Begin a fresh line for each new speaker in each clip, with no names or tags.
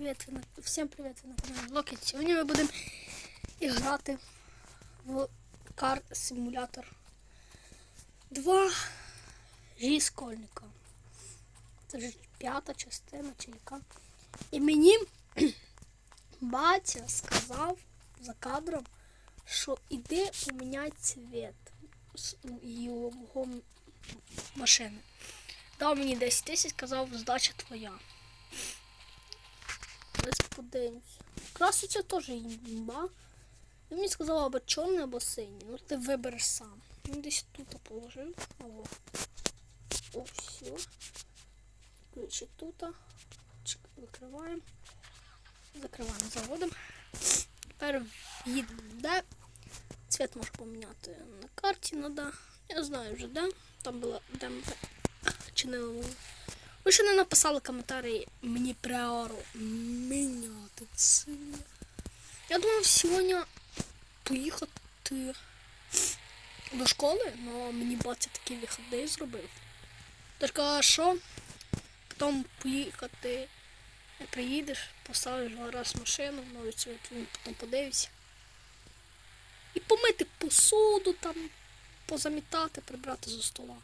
привіт! Всім привіт! на каналі Блокет. Сьогодні ми будемо грати в Car Simulator 2 Жі Скольника. Це вже п'ята частина чи яка. І мені батя сказав за кадром, що іди поміняй цвіт його машини. Дав мені 10 тисяч, сказав, здача твоя. Десь подивимось. Краситься теж імба. Він мені сказав або чорний, або синій. Ну ти вибереш сам. Він десь тут положив. Або. О, все. Ключі тут. Викриваємо. Закриваємо, заводимо. Тепер їдемо де. Цвет можу поміняти на карті, ну да. Я знаю вже де. Там була де ми чинили. Ви ще не написали коментарі мені приору міняти це. Я думав сьогодні поїхати до школи, але мені батя такий виходний зробив. Каже, що потім поїхати, приїдеш, поставиш раз машину, новий цвіт, він потім подивиться. І помити посуду там, позамітати, прибрати за стола.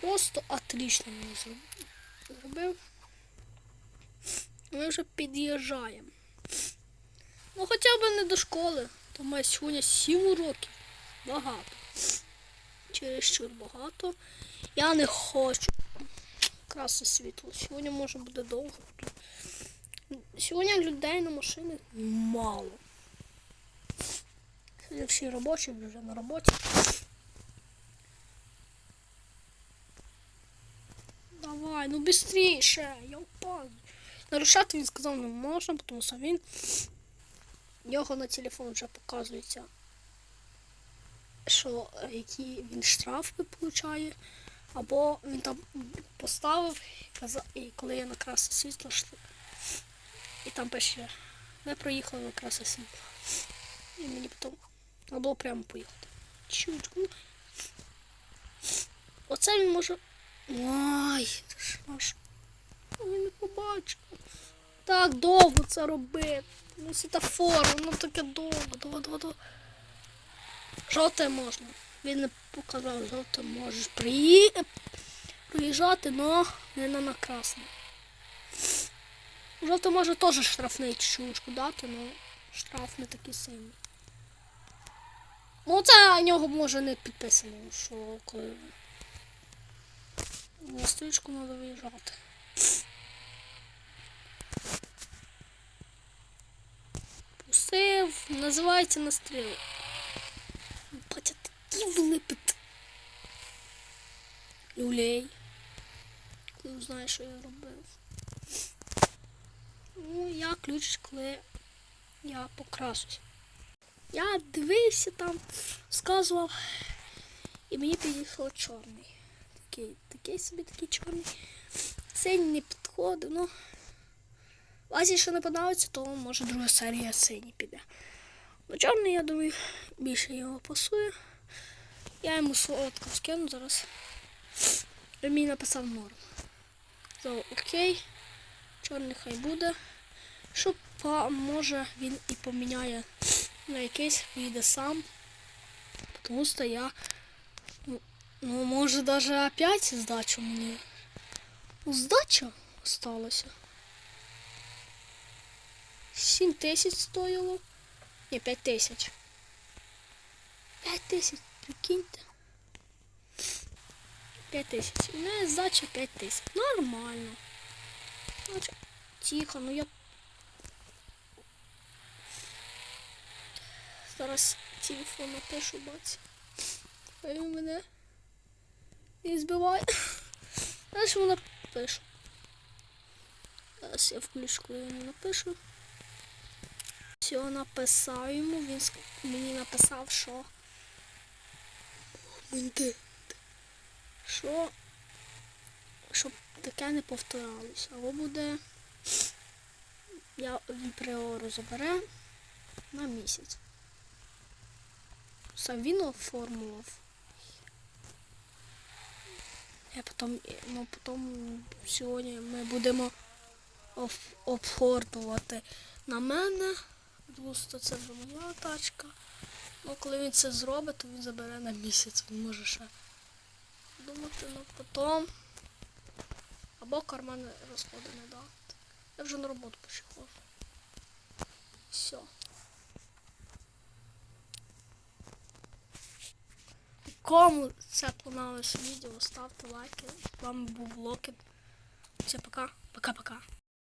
Просто отлично мені зробив. Ми вже під'їжджаємо. Ну хоча б не до школи. То має сьогодні 7 уроків. Багато. Чересчур багато. Я не хочу. Красне світло. Сьогодні може буде довго. Сьогодні людей на машинах мало. Всі робочі вже на роботі. Ну быстріше, я впаду. Нарушати він сказав не можна, тому що він його на телефон вже показується, що е, які він штрафи получає. Або він там поставив і коли я на красне світло йшли, і там пише, ми проїхали на красне світло. І мені потім треба було прямо поїхати. Чучку. Оце він може Ой, це наш. Він побачив. Так довго це робити. Ну, світофор, воно таке довго, довго, довго, довго. Жовте можна. Він не показав, жовте можеш приї... приїжджати, но не на, красне. Жовте може теж штрафний чучку дати, але штраф не такий сильний. Ну це нього може не підписано, що коли. На стрічку треба виїжджати. Пустив, називається настріл. Батя такі влипить. Люлей. Коли знаєш, що я робив. Ну, я ключ, коли я покрасусь. Я дивився там, сказував, і мені підійшов чорний такий, такий собі такий чорний. Синій не підходив, ну. Вазі, що не подобається, то може друга серія синій піде. Ну, чорний, я думаю, більше його пасує. Я йому солодко скину зараз. Він мені написав норм. То окей. Чорний хай буде. Що може він і поміняє на якийсь, вийде сам. Тому що я Ну, може даже опять сдачу мені. Сдача осталася. 7 тисяч стоїло. Ні, 5 тисяч. 5 тисяч, прикиньте. 5 тисяч. Ну, здача 5 тисяч. Нормально. Тихо, ну я. Зараз телефон напишу, бать. Хай він мене і збиває. Знаєш, вона пише. Зараз я включу, коли йому напишу. Все, написав йому, він мені написав, що. Що. Щоб таке не повторалося. Або буде. Я він приору забере на місяць. Сам він оформував. Я потім, ну потім сьогодні ми будемо офордувати на мене. Двусто це вже моя тачка. Ну, коли він це зробить, то він забере на місяць. Він може ще думати, ну потім. Або кармани розходи не дати. Я вже на роботу ходжу. Все. Кому це понравилось відео, ставте лайки. З вами був Локін. Все, пока. Пока-пока.